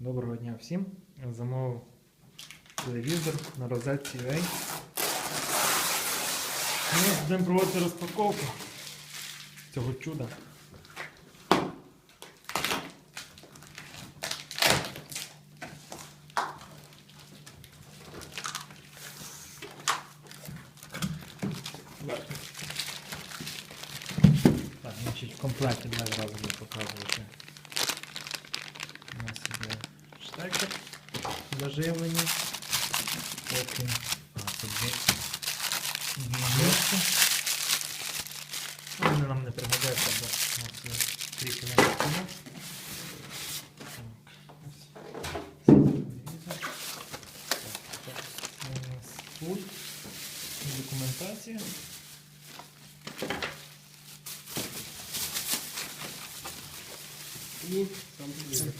Доброго дня всім. Замовив телевізор на розетці UA. Ми будемо проводити розпаковку цього чуда. Так, значить, в комплекті давай зразу буду показувати. Іде заживлені. Потім мишки. Ну, Вони нам не пригодяться, бо у нас є кріплення на стіну. Так, ось. Телевізор. Так, це у нас пульт. Документація. І сам телевізор.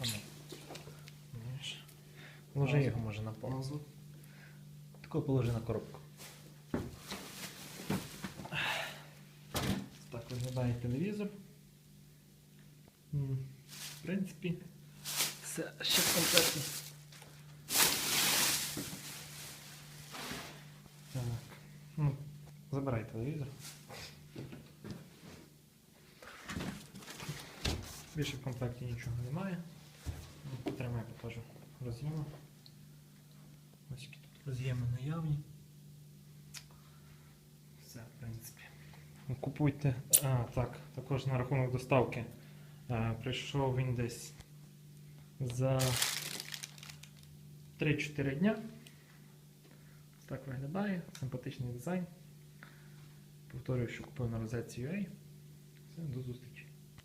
А ну. Знаєш. Ложи його може на пол. Назву. Тако положи на коробку. Так виглядає телевізор. В принципі, все ще в комплекті. Так. Ну, забирай телевізор. Більше в комплекті нічого немає. Ну, Потримай, покажу роз'єми. Роз'єми наявні. Все, в принципі. Купуйте. А, так, також на рахунок доставки. А, прийшов він десь за 3-4 дня. Ось Так виглядає. Симпатичний дизайн. Повторюю, що купив на розетці UA.